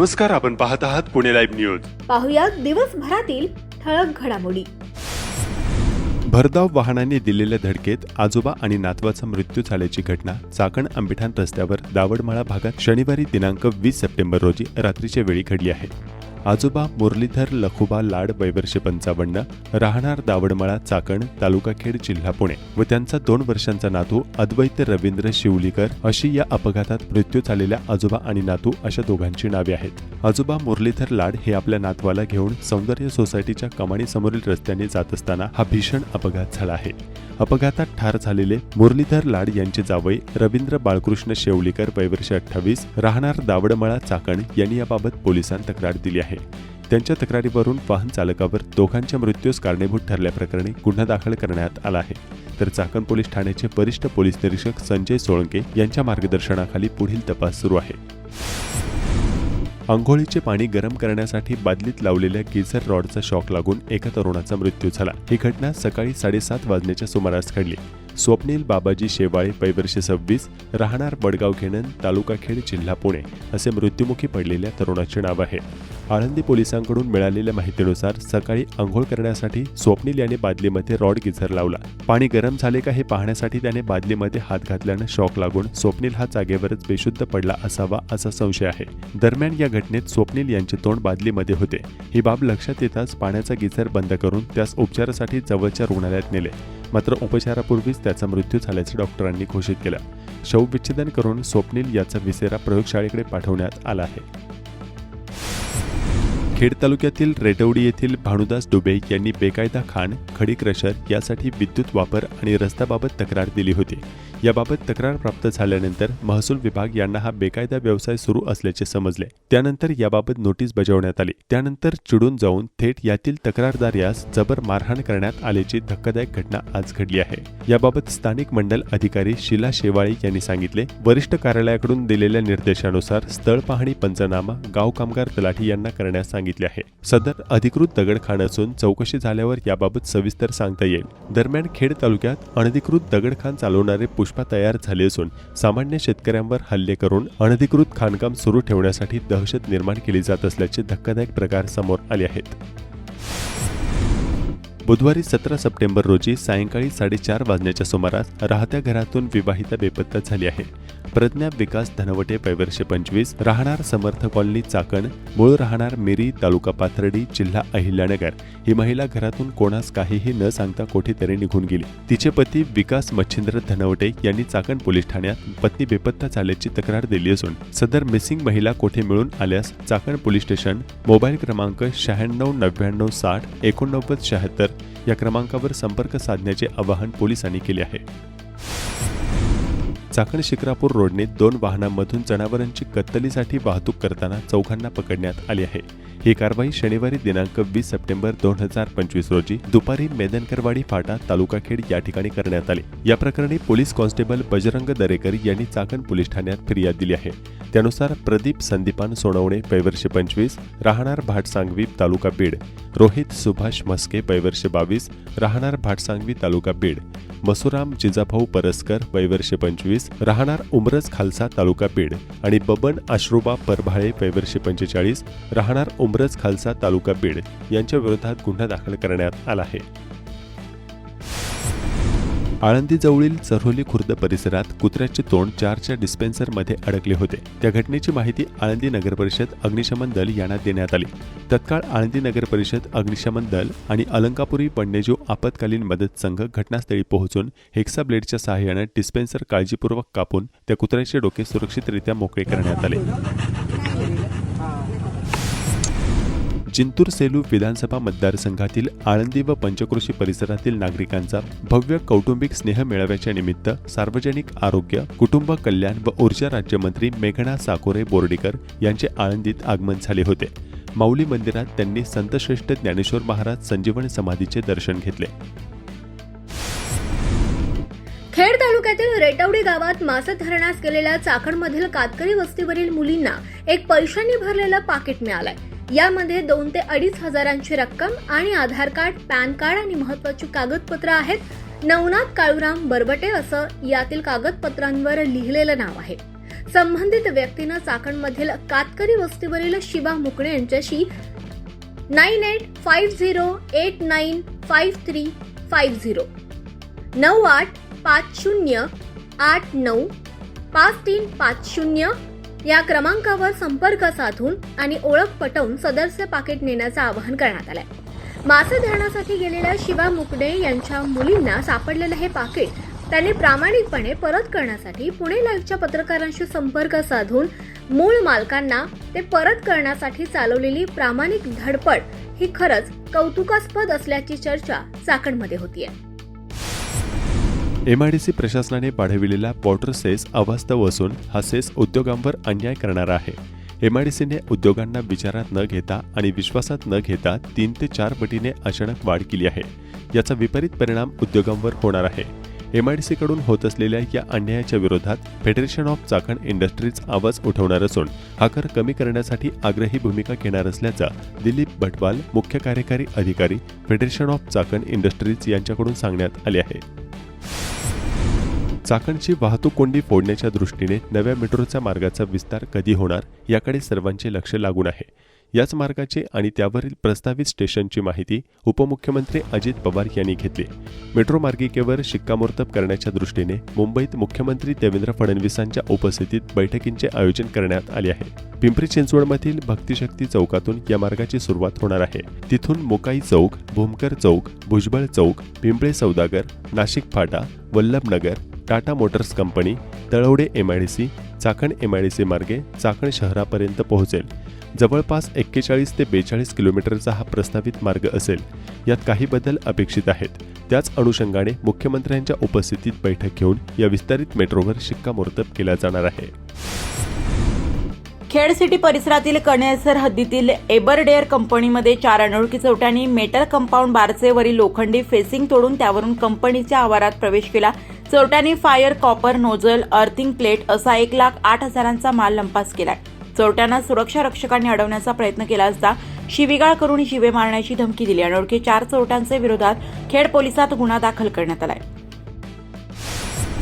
नमस्कार आपण पाहत आहात पुणे लाईव्ह न्यूज. पाहुयात दिवसभरातील ठळक घडामोडी. भरधाव वाहनाने दिलेल्या धडकेत आजोबा आणि नातवाचा मृत्यू झाल्याची घटना चाकण आंबिठाण रस्त्यावर दावडमाळा भागात शनिवारी दिनांक वीस सप्टेंबर रोजी रात्रीच्या वेळी घडली आहे. आजोबा मुरलीधर लखुबा लाड वैवर्षे पंचावन्न राहणार दावडमळा चाकण तालुका खेड जिल्हा पुणे. व त्यांचा दोन वर्षांचा नातू अद्वैत रवींद्र शिवलीकर अशी या अपघातात मृत्यू झालेल्या आजोबा आणि नातू अशा दोघांची नावे आहेत. आजोबा मुरलीधर लाड हे आपल्या नातवाला घेऊन सौंदर्य सोसायटीच्या कमाणीसमोरील रस्त्याने जात असताना हा भीषण अपघात झाला आहे. अपघातात ठार झालेले मुरलीधर लाड यांचे जावई रवींद्र बाळकृष्ण शेवलीकर वयवर्ष अठ्ठावीस राहणार दावडमळा चाकण यांनी याबाबत पोलिसांत तक्रार दिली आहे. त्यांच्या तक्रारीवरून वाहन चालकावर दोघांच्या मृत्यूस कारणीभूत ठरल्याप्रकरणी गुन्हा दाखल करण्यात आला आहे. तर चाकण पोलीस ठाण्याचे वरिष्ठ पोलीस निरीक्षक संजय सोळंके यांच्या मार्गदर्शनाखाली पुढील तपास सुरू आहे. आंघोळीचे पाणी गरम करण्यासाठी बादलीत लावलेल्या गिझर रॉडचा शॉक लागून एका तरुणाचा मृत्यू झाला. ही घटना सकाळी साडेसात वाजण्याच्या सुमारास घडली. स्वप्नील बाबाजी शेवाळे पैवर्ष सव्वीस राहणार वडगाव घेणन तालुका खेड जिल्हा पुणे असे मृत्युमुखी पडलेल्या तरुणाचे नाव आहे. आळंदी पोलिसांकडून मिळालेल्या माहितीनुसार सकाळी आंघोळ करण्यासाठी स्वप्नील याने बादलीमध्ये रॉड गिझर लावला. पाणी गरम झाले का हे पाहण्यासाठी त्याने बादलीमध्ये हात घातल्यानं शॉक लागून स्वप्नील हा जागेवरच बेशुद्ध पडला असावा असा संशय आहे. दरम्यान या घटनेत स्वप्नील यांचे तोंड बादलीमध्ये होते. ही बाब लक्षात येताच पाण्याचा गिझर बंद करून त्यास उपचारासाठी जवळच्या रुग्णालयात नेले. मात्र उपचारापूर्वीच त्याचा मृत्यू झाल्याचे डॉक्टरांनी घोषित केलं. शवविच्छेदन करून स्वप्नील याचा विसेरा प्रयोगशाळेकडे पाठवण्यात आला आहे. खेड तालुक्यातील रेटवडी येथील भानुदास डुबे यांनी बेकायदा खाण खडी क्रशर यासाठी विद्युत वापर आणि रस्त्याबाबत तक्रार दिली होती. याबाबत तक्रार प्राप्त झाल्यानंतर महसूल विभाग यांना हा बेकायदा व्यवसाय सुरू असल्याचे समजले. त्यानंतर याबाबत नोटीस बजावण्यात आली. त्यानंतर चिडून जाऊन थेट यातील तक्रारदार यास जबर मारहाण करण्यात आल्याची धक्कादायक घटना आज घडली आहे. याबाबत स्थानिक मंडल अधिकारी शिला शेवाळे यांनी सांगितले वरिष्ठ कार्यालयाकडून दिलेल्या निर्देशानुसार स्थळ पाहणी पंचनामा गाव कामगार तलाठी यांना करण्यास सांगितले आहे. सदर अधिकृत दगडखाण असून चौकशी झाल्यावर याबाबत सविस्तर सांगता येईल. दरम्यान खेड तालुक्यात अनधिकृत दगडखान चालवणारे पुष्प तयार झाले असून सामान्य शेतकऱ्यांवर हल्ले करून अनधिकृत खाणकाम सुरू ठेवण्यासाठी दहशत निर्माण केली जात असल्याचे धक्कादायक प्रकार समोर आले आहेत. बुधवारी सतरा सप्टेंबर रोजी सायंकाळी साडेचार वाजण्याच्या सुमारास राहत्या घरातून विवाहिता बेपत्ता झाली आहे. प्रज्ञा विकास धनवटे पैवर्षे पंचवीस राहणार समर्थ कॉलनी चाकण मूळ राहणार मिरी तालुका पाथर्डी जिल्हा अहिल्यानगर. ही महिला घरातून कोणास काहीही न सांगता कोठेतरी निघून गेली. तिचे पती विकास मच्छिंद्र धनवटे यांनी चाकण पोलीस ठाण्यात पत्नी बेपत्ता झाल्याची तक्रार दिली असून सदर मिसिंग महिला कोठे मिळून आल्यास चाकण पोलीस स्टेशन मोबाईल क्रमांक शहाण्णव नव्याण्णव साठ एकोणनव्वद शहात्तर या क्रमांकावर संपर्क साधण्याचे आवाहन पोलिसांनी केले आहे. चाकण शिक्रापूर रोडने दोन वाहनांमधून जनावरांची कत्तलीसाठी वाहतूक करताना चौघांना पकडण्यात आली आहे. ही कारवाई शनिवारी दिनांक वीस सप्टेंबर दोन हजार पंचवीस रोजी दुपारी मेदनकरवाडी फाटा तालुका खेड या ठिकाणी करण्यात आली. या प्रकरणी पोलीस कॉन्स्टेबल बजरंग दरेकर यांनी चाकण पोलीस ठाण्यात फिर्याद दिली आहे. त्यानुसार प्रदीप संदीपान सोनवणे पैवर्षे पंचवीस राहणार भाटसांगवी तालुका बीड रोहित सुभाष म्हस्के पैवर्षे बावीस राहणार भाटसांगवी तालुका बीड मसुराम जिजाभाऊ परस्कर वैवर्षे पंचवीस राहणार उमरज खालसा तालुका बीड आणि बबन आश्रोबा परभाळे वैवर्षे पंचेचाळीस राहणार उमरज खालसा तालुका बीड यांच्या विरोधात गुन्हा दाखल करण्यात आला आहे. आळंदीजवळील चरोली खुर्द परिसरात कुत्र्याचे तोंड चारच्या डिस्पेन्सरमध्ये अडकले होते. त्या घटनेची माहिती आळंदी नगर परिषद अग्निशमन दल यांना देण्यात आली. तत्काळ आळंदी नगर परिषद अग्निशमन दल आणि अलंकापुरी वन्यजीव आपत्कालीन मदत संघ घटनास्थळी पोहोचून हेक्सा ब्लेडच्या सहाय्याने डिस्पेन्सर काळजीपूर्वक कापून त्या कुत्र्याचे डोके सुरक्षितरित्या मोकळे करण्यात आले. जिंतूर सेलू विधानसभा मतदारसंघातील आळंदी व पंचकृषी परिसरातील नागरिकांचा भव्य कौटुंबिक स्नेह मेळाव्याच्या निमित्त सार्वजनिक आरोग्य कुटुंब कल्याण व ऊर्जा राज्यमंत्री मेघना साकोरे बोर्डीकर यांचे आळंदीत आगमन झाले होते. माऊली मंदिरात त्यांनी संतश्रेष्ठ ज्ञानेश्वर महाराज संजीवन समाधीचे दर्शन घेतले. खेड तालुक्यातील रेटवडी गावात मासे धरणास गेलेल्या चाकणमधील कातकरी वस्तीवरील मुलींना एक पैशांनी भरलेलं पाकिट मिळालंय. यामध्ये दोन ते अडीच हजारांची रक्कम आणि आधार कार्ड पॅन कार्ड आणि महत्वाची कागदपत्र आहेत. नवनाथ काळूराम बरबटे असं यातील कागदपत्रांवर लिहिलेलं नाव आहे. संबंधित व्यक्तीनं चाकणमधील कातकरी वस्तीवरील शिवा मुकणे यांच्याशी nine eight five zero eight nine five three five zero नऊ आठ पाच शून्य आठ नऊ पाच तीन पाच शून्य या क्रमांकावर संपर्क साधून आणि ओळख पटवून सदरचे पाकिट नेण्याचं आवाहन करण्यात आलंय. मासे धरण्यासाठी गेलेल्या शिवा मुकडे यांच्या मुलींना सापडलेलं हे पाकिट त्यांनी प्रामाणिकपणे परत करण्यासाठी पुणे लाईव्हच्या पत्रकारांशी संपर्क साधून मूळ मालकांना ते परत करण्यासाठी चालवलेली प्रामाणिक धडपड ही खरंच कौतुकास्पद असल्याची चर्चा चाकणमध्ये होतीये. एमआयडीसी प्रशासनाने वाढविलेला वॉटर सेस अवास्तव असून हा सेस उद्योगांवर अन्याय करणारा आहे. एमआयडीसीने उद्योगांना विचारात न घेता आणि विश्वासात न घेता तीन ते चार पटीने अचानक वाढ केली आहे. याचा विपरीत परिणाम उद्योगांवर होणार आहे. एमआयडीसीकडून होत असलेल्या या अन्यायाच्या विरोधात फेडरेशन ऑफ चाकण इंडस्ट्रीज आवाज उठवणार असून हा कर कमी करण्यासाठी आग्रही भूमिका घेणार असल्याचं दिलीप भटवाल मुख्य कार्यकारी अधिकारी फेडरेशन ऑफ चाकण इंडस्ट्रीज यांच्याकडून सांगण्यात आले आहे. चाकणची वाहतूक कोंडी फोडण्याच्या दृष्टीने नव्या मेट्रोच्या मार्गाचा विस्तार कधी होणार याकडे सर्वांचे लक्ष लागून आहे. याच मार्गाचे आणि त्यावरील प्रस्तावित स्टेशनची माहिती उपमुख्यमंत्री अजित पवार यांनी घेतली. मेट्रो मार्गिकेवर शिक्कामोर्तब करण्याच्या दृष्टीने मुंबईत मुख्यमंत्री देवेंद्र फडणवीसांच्या उपस्थितीत बैठकींचे आयोजन करण्यात आले आहे. पिंपरी चिंचवडमधील भक्तिशक्ती चौकातून या मार्गाची सुरुवात होणार आहे. तिथून मुकाई चौक भूमकर चौक Bhujbal Chowk Pimple Saudagar Nashik Phata Vallabhnagar Tata motors company Talawade C Chakan M I D C मार्गे चाकण शहरापर्यंत पोहोचेल. जवळपास एक्केचाळीस ते बेचाळीस किलोमीटरचा हा प्रस्तावित मार्ग असेल. यात काही बदल अपेक्षित आहेत. त्याच अनुषंगाने मुख्यमंत्र्यांच्या उपस्थितीत बैठक घेऊन या विस्तारित मेट्रोवर शिक्कामोर्तब केला जाणार आहे. खेड सिटी परिसरातील कणेसर हद्दीतील एबरडेअर कंपनीमध्ये चार अनोळखी चौट्यांनी मेटल कंपाऊंड बारचेवरील लोखंडी फेसिंग तोडून त्यावरून कंपनीच्या आवारात प्रवेश केला. चोरट्यांनी fire copper nozzle earthing plate असा एक लाख आठ हजारांचा माल लंपास केला चोरट्यांना सुरक्षा रक्षकांनी अडवण्याचा प्रयत्न केला असता शिवीगाळ करून शिवे मारण्याची धमकी दिली. अनोळखी चार चोरट्यांचे विरोधात खेड पोलिसात गुन्हा दाखल करण्यात आला आहे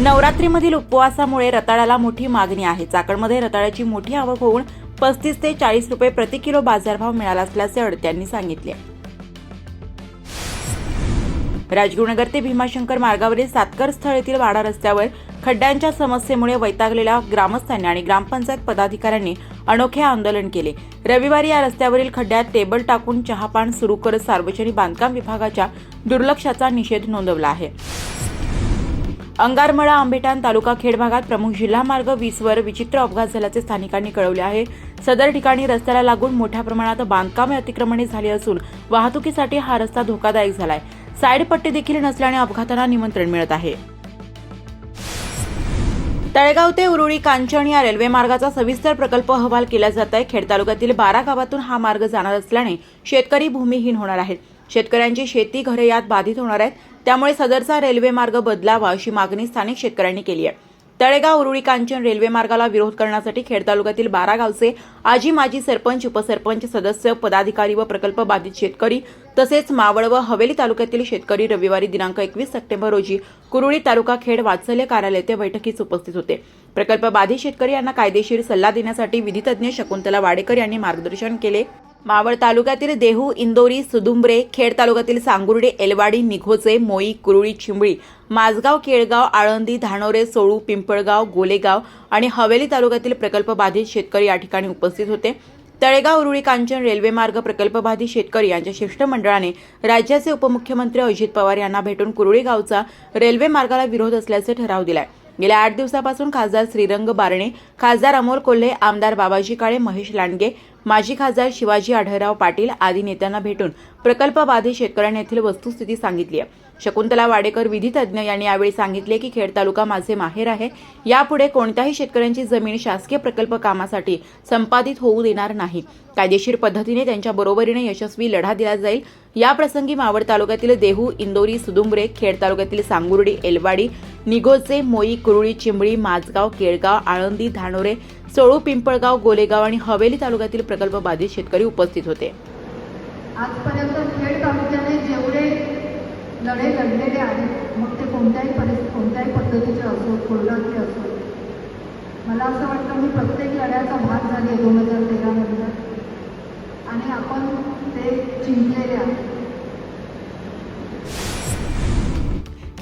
नवरात्रीमधील उपवासामुळे रताळ्याला मोठी मागणी आहे. चाकणमध्ये रताळ्याची मोठी आवक होऊन पस्तीस ते चाळीस रुपये प्रति किलो बाजारभाव मिळाला असल्याचे अडत्यांनी सांगितले. राजगुरुनगर ते भीमाशंकर मार्गावरील सातकर स्थळ येथील वाडा रस्त्यावर खड्ड्यांच्या समस्येमुळे वैतागलेल्या ग्रामस्थांनी आणि ग्रामपंचायत पदाधिकाऱ्यांनी अनोखे आंदोलन केले. रविवारी या रस्त्यावरील खड्ड्यात टेबल टाकून चहापान सुरू करत सार्वजनिक बांधकाम विभागाच्या दुर्लक्षाचा निषेध नोंदवला आहे. अंगारमळा आंबेटान तालुका खेड भागात प्रमुख जिल्हा मार्ग वीसवर विचित्र अपघात झाल्याचे स्थानिकांनी कळवले आहे. सदर ठिकाणी रस्त्याला लागून मोठ्या प्रमाणात बांधकामे अतिक्रमणे झाली असून वाहतुकीसाठी हा रस्ता धोकादायक झालाय. साईड पट्टी देखील नसल्याने अपघातांना निमंत्रण मिळत आहे. तळेगाव ते उरुळी कांचन या रेल्वे मार्गाचा सविस्तर प्रकल्प अहवाल केला जात आहे. खेड तालुक्यातील बारा गावातून हा मार्ग जाणार असल्याने शेतकरी भूमिहीन होणार आहेत. शेतकऱ्यांची शेती घरे यात बाधित होणार आहेत. त्यामुळे सदरचा रेल्वे मार्ग बदलावा अशी मागणी स्थानिक शेतकऱ्यांनी केली आहे. तळेगाव उरुळी कांचन रेल्वे मार्गाला विरोध करण्यासाठी खेड तालुक्यातील बारा गावचे आजी माजी सरपंच उपसरपंच सदस्य पदाधिकारी व प्रकल्प बाधित शेतकरी तसेच मावळ व हवेली तालुक्यातील शेतकरी रविवारी दिनांक एकवीस सप्टेंबर रोजी कुरुळी तालुका खेड वात्सल्य कार्यालय ते बैठकीस उपस्थित होते. प्रकल्प बाधित शेतकरी यांना कायदेशीर सल्ला देण्यासाठी विधितज्ञ शकुंतला वाडेकर यांनी मार्गदर्शन केले. मावळ तालुक्यातील देहू इंदोरी सुदुंबरे खेड तालुक्यातील सांगुर्डे एलवाडी निघोचे मोई कुरुळी चिंबळी माझगाव केळगाव आळंदी धानोरे सोळू पिंपळगाव गोलेगाव आणि हवेली तालुक्यातील प्रकल्प बाधित शेतकरी या ठिकाणी उपस्थित होते. तळेगाव उरुळी कांचन रेल्वे मार्ग प्रकल्प बाधित शेतकरी यांच्या शिष्टमंडळाने राज्याचे उपमुख्यमंत्री अजित पवार यांना भेटून कुरुळी गावचा रेल्वे मार्गाला विरोध असल्याचे ठराव दिलाय. गेल्या आठ दिवसापासून खासदार श्रीरंग बारणे खासदार अमोल कोल्हे आमदार बाबाजी काळे महेश लांडगे माजी खासदार शिवाजी आढळराव पाटील आदी नेत्यांना भेटून प्रकल्पबाधित शेतकऱ्यांनी येथील वस्तुस्थिती सांगितली आहे. शकुंतला वाडेकर विधितज्ञ यांनी यावेळी सांगितले की खेड तालुका माझे माहेर आहे. यापुढे कोणत्याही शेतकऱ्यांची जमीन शासकीय प्रकल्प कामासाठी संपादित होऊ देणार नाही. कायदेशीर पद्धतीने त्यांच्या बरोबरीने यशस्वी लढा दिला जाईल. या प्रसंगी मावळ तालुक्यातील देहू इंदोरी सुदुंबरे खेड तालुक्यातील सांगुर्डी एलवाडी निगोजे मोई कुरुळी चिंबळी माझगाव केळगाव आळंदी धानोरे सोळू पिंपळगाव गोलेगाव आणि हवेली तालुक्यातील प्रकल्प बाधित शेतकरी उपस्थित होते. आजपर्यंत खेड तालुक्याने जेवढे लढे लढलेले आहेत मग ते कोणत्याही परिस्थिती कोणत्याही पद्धतीचे असो कोल्हाचे असो मला असं वाटतं मी प्रत्येक लढ्याचा भाग झाली आहे दोन हजार तेरामधल्या आणि आपण ते जिंकलेले आहे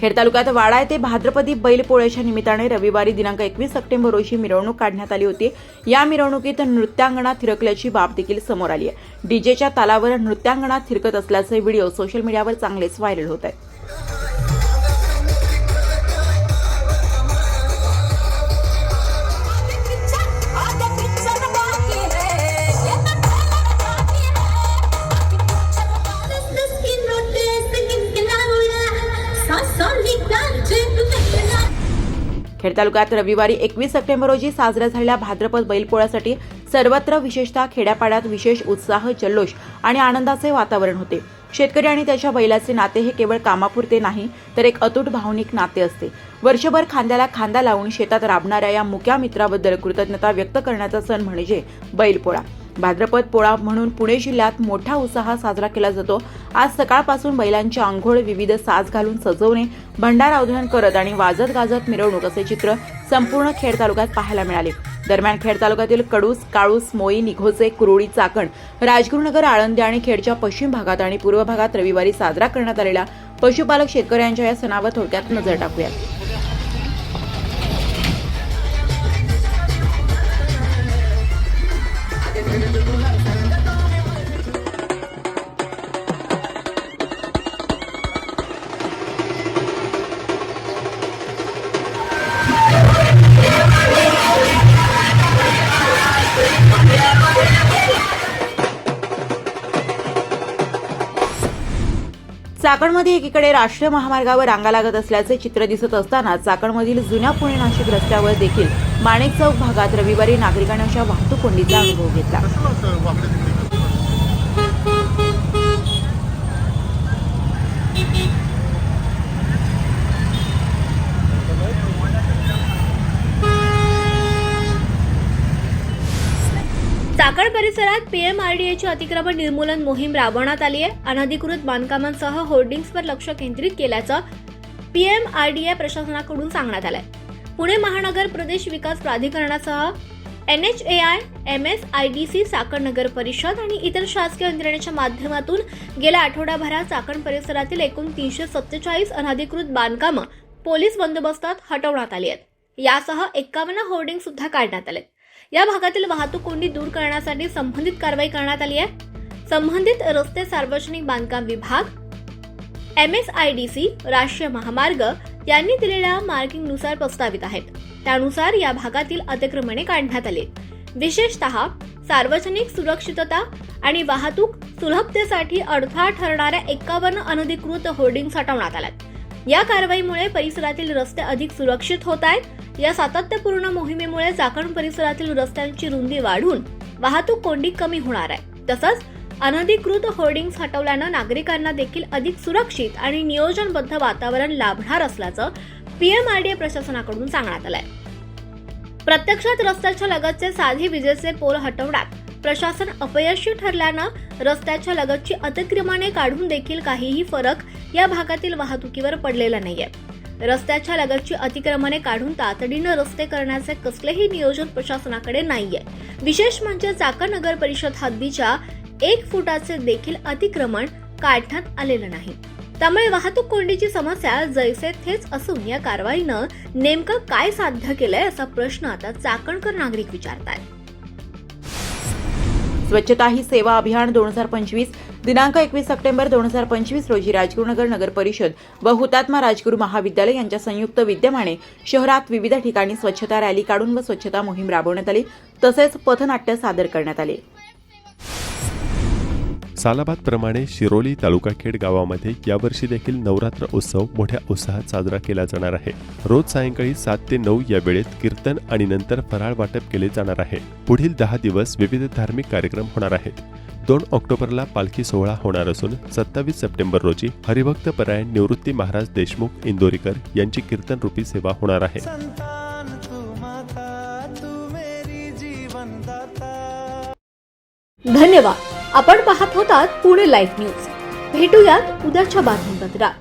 खेड तालुक्यात वाडा येथे भाद्रपदी बैलपोळ्याच्या निमित्ताने रविवारी दिनांक एकवीस सप्टेंबर रोजी मिरवणूक काढण्यात आली होती. या मिरवणुकीत नृत्यांगणा थिरकल्याची बाब देखील समोर आली आहे. डीजेच्या तालावर नृत्यांगणा थिरकत असल्याचे व्हिडिओ सोशल मीडियावर चांगलेच व्हायरल होत आहेत. खेड तालुक्यात रविवारी एकवीस सप्टेंबर रोजी साजरा झालेल्या भाद्रपद बैलपोळ्यासाठी सर्वत्र विशेषतः खेड्यापाड्यात विशेष उत्साह जल्लोष आणि आनंदाचे वातावरण होते. शेतकरी आणि त्याच्या बैलाचे नाते हे केवळ कामापुरते नाही तर एक अतूट भावनिक नाते असते. वर्षभर खांद्याला खांदा लावून शेतात राबणाऱ्या या मुक्या मित्राबद्दल कृतज्ञता व्यक्त करण्याचा सण म्हणजे बैलपोळा. भाद्रपद पोळा म्हणून पुणे जिल्ह्यात मोठा उत्साहात साजरा केला जातो. आज सकाळपासून बैलांची आंघोळ विविध साज घालून सजवणे भंडारा उधळण करत आणि वाजत गाजत मिरवणूक असे चित्र संपूर्ण खेड तालुक्यात पाहायला मिळाले. दरम्यान खेड तालुक्यातील कडूस काळूस मोई निघोचे कुरोळी चाकण राजगुरुनगर आळंदी आणि खेडच्या पश्चिम भागात आणि पूर्व भागात रविवारी साजरा करण्यात आलेल्या पशुपालक शेतकऱ्यांच्या या सणावर थोडक्यात नजर टाकूया चाकणमध्ये एकीकडे राष्ट्रीय महामार्गावर रांगा लागत असल्याचे चित्र दिसत असताना चाकणमधील जुन्या पुणे नाशिक रस्त्यावर देखील माणिक चौक भागात रविवारी नागरिकांनी अशा वाहतूक कोंडीचा अनुभव घेतला चाकण परिसरात पीएमआरडीएची अतिक्रमण निर्मूलन मोहीम राबवण्यात आली आहे. अनधिकृत बांधकामांसह होर्डिंग्सवर लक्ष केंद्रित केल्याचं पीएमआरडीए प्रशासनाकडून सांगण्यात आलंय. पुणे महानगर प्रदेश विकास प्राधिकरणासह NHAI M S I D C Chakan नगर परिषद आणि इतर शासकीय यंत्रणेच्या माध्यमातून गेल्या आठवडाभरात चाकण परिसरातील एकूण तीनशे सत्तेचाळीस अनधिकृत बांधकामं पोलीस बंदोबस्तात हटवण्यात आली आहेत. यासह एक्कावन्न होर्डिंग सुद्धा काढण्यात आले या भागातील वाहतूक कोंडी दूर करण्यासाठी संबंधित कारवाई करण्यात आली आहे. संबंधित रस्ते सार्वजनिक बांधकाम विभाग M S I D C राष्ट्रीय महामार्ग यांनी दिलेल्या मार्किंगनुसार प्रस्तावित आहेत. त्यानुसार या भागातील अतिक्रमणे काढण्यात आली विशेषतः सार्वजनिक सुरक्षितता आणि वाहतूक सुलभतेसाठी अडथळा ठरणाऱ्या एकावन्न अनधिकृत होर्डिंग हटवण्यात आल्यात. या कारवाईमुळे परिसरातील रस्ते अधिक सुरक्षित होत आहेत. या सातत्यपूर्ण मोहिमेमुळे चाकण परिसरातील रस्त्यांची रुंदी वाढून वाहतूक कोंडी कमी होणार आहे. तसंच अनधिकृत होर्डिंग्स हटवल्यानं नागरिकांना देखील अधिक सुरक्षित आणि नियोजनबद्ध वातावरण लाभणार असल्याचं पीएमआरडीए प्रशासनाकडून सांगण्यात आलंय. प्रत्यक्षात रस्त्याच्या लगतचे साधे विजेचे पोल हटवण्यात प्रशासन अपयशी ठरल्यानं रस्त्याच्या लगतची अतिक्रमणे काढून देखील काहीही फरक या भागातील वाहतुकीवर पडलेला नाहीये. रस्त्याच्या लगतची अतिक्रमणे काढून तातडीनं रस्ते करण्याचे कसलेही नियोजन प्रशासनाकडे नाहीये. विशेष म्हणजे चाकण नगर परिषद हद्दीच्या एक फुटाचे देखील अतिक्रमण काढण्यात आलेलं नाही. त्यामुळे वाहतूक कोंडीची समस्या जैसे थेच असून या कारवाईनं नेमकं काय साध्य केलंय असा प्रश्न आता चाकणकर नागरिक विचारतात स्वच्छता ही सेवा अभियान दोन हजार पंचवीस दिनांक एकवीस सप्टेंबर दोन हजार पंचवीस रोजी राजगुरुनगर नगर परिषद व हुतात्मा राजगुरू महाविद्यालय यांच्या संयुक्त विद्यमाने शहरात विविध ठिकाणी स्वच्छता रॅली काढून व स्वच्छता मोहीम राबवण्यात आली. तसेच पथनाट्य सादर करण्यात आले. सालाबाद प्रमाणे शिरोली तालुकाखेड गावामध्ये यावर्षी देखील नवरात्र उत्सव मोठ्या उत्साहात साजरा केला जाणार आहे. रोज सायंकाळी सात ते नऊ या वेळेत कीर्तन आणि नंतर फराळ वाटप केले जाणार आहे. पुढील दहा दिवस विविध धार्मिक कार्यक्रम होणार आहेत. दोन ऑक्टोबरला पालखी सोहळा होणार असून सत्तावीस सप्टेंबर रोजी हरिभक्त परायण निवृत्ती महाराज देशमुख इंदोरीकर यांची कीर्तन रूपी सेवा होणार आहे. धन्यवाद. आपण पाहत होतात पुणे लाईव्ह न्यूज. भेटूयात उद्याच्या बातमीपत्रात.